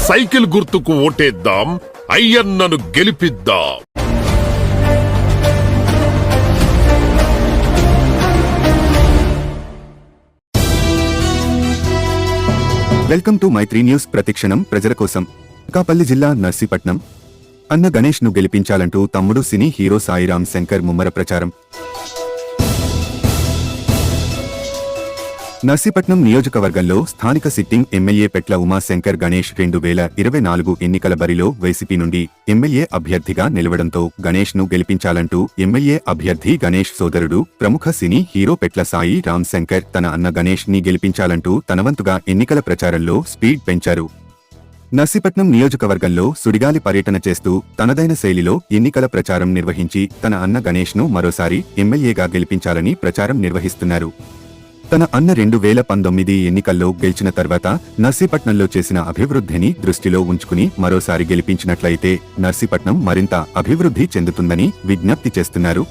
Cycle గుర్తుకు ఓటేద్దాం అయ్యన్నను గెలిపిద్దాం. వెల్కమ్ టు మైత్రి న్యూస్ ప్రతిక్షణం ప్రజల కోసం. కాపల్లి జిల్లా నర్సీపట్నం. అన్న గణేష్ను గెలిపించాలంటూ తమ్ముడు సినీ హీరో సాయిరాం శంకర్ ముమ్మర ప్రచారం. నర్సీపట్నం నియోజకవర్గంలో స్థానిక సిట్టింగ్ ఎమ్మెల్యే పెట్ల ఉమాశంకర్ గణేష్ రెండు వేల ఇరవై నాలుగు ఎన్నికల బరిలో వైసీపీ నుండి ఎమ్మెల్యే అభ్యర్థిగా నిలవడంతో గణేష్ను గెలిపించాలంటూ ఎమ్మెల్యే అభ్యర్థి గణేష్ సోదరుడు ప్రముఖ సినీ హీరో పెట్ల సాయి రామ్ శంకర్ తన అన్న గణేష్ని గెలిపించాలంటూ తనవంతుగా ఎన్నికల ప్రచారంలో స్పీడ్ పెంచారు. నర్సీపట్నం నియోజకవర్గంలో సుడిగాలి పర్యటన చేస్తూ తనదైన శైలిలో ఎన్నికల ప్రచారం నిర్వహించి తన అన్న గణేష్ను మరోసారి ఎమ్మెల్యేగా గెలిపించాలని ప్రచారం నిర్వహిస్తున్నారు. తన అన్న రెండు వేల పంతొమ్మిది ఎన్నికల్లో గెలిచిన తర్వాత నర్సీపట్నంలో చేసిన అభివృద్ధిని దృష్టిలో ఉంచుకుని మరోసారి గెలిపించినట్లయితే నర్సీపట్నం మరింత అభివృద్ధి చెందుతుందని విజ్ఞప్తి చేస్తున్నారు.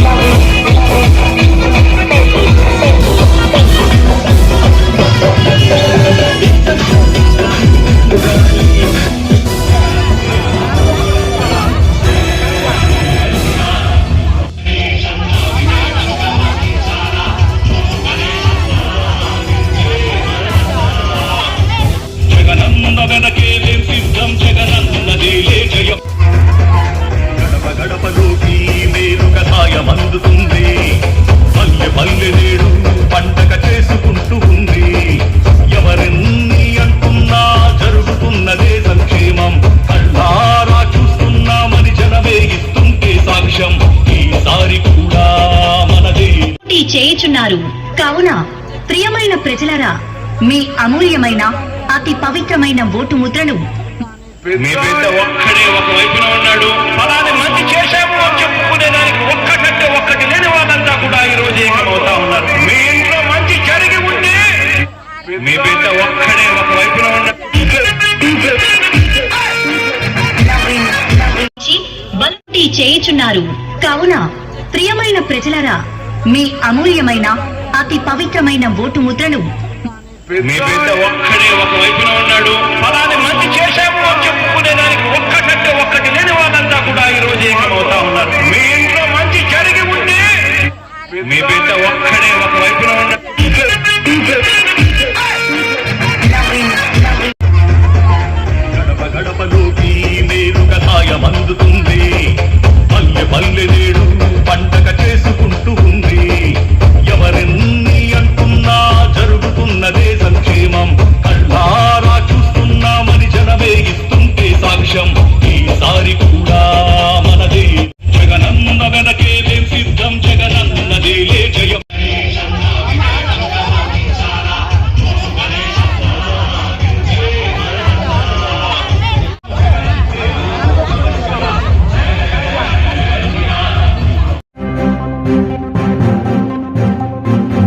Love చేయుచున్నారు. కావున ప్రియమైన ప్రజలారా మీ అమూల్యమైన అతి పవిత్రమైన ఓటు ముద్రను మీ బిడ్డ ఒక్కడే ఒక వైపున ఉన్నాడు. ఫలాని మంచి చేశాము అని చెప్పుకునే దానికి ఒక్కటంటే ఒక్కటి లేని వాళ్ళంతా కూడా ఈ రోజు ఏకమవుతా ఉన్నారు. మీ ఇంట్లో మంచి జరిగి ఉంటే మీ బిడ్డ ఒక్కడే ఒక వైపున ఉన్నాడు ఇచ్చి బలుటీ చేయుచున్నారు. కావున ప్రియమైన ప్రజలారా మీ అమూల్యమైన అతి పవిత్రమైన ఓటు ముద్రను మీ బిడ్డ ఒక్కడే ఒక వైపున ఉన్నాడు. ఫలాని మంచి చేశాము అని చెప్పుకునే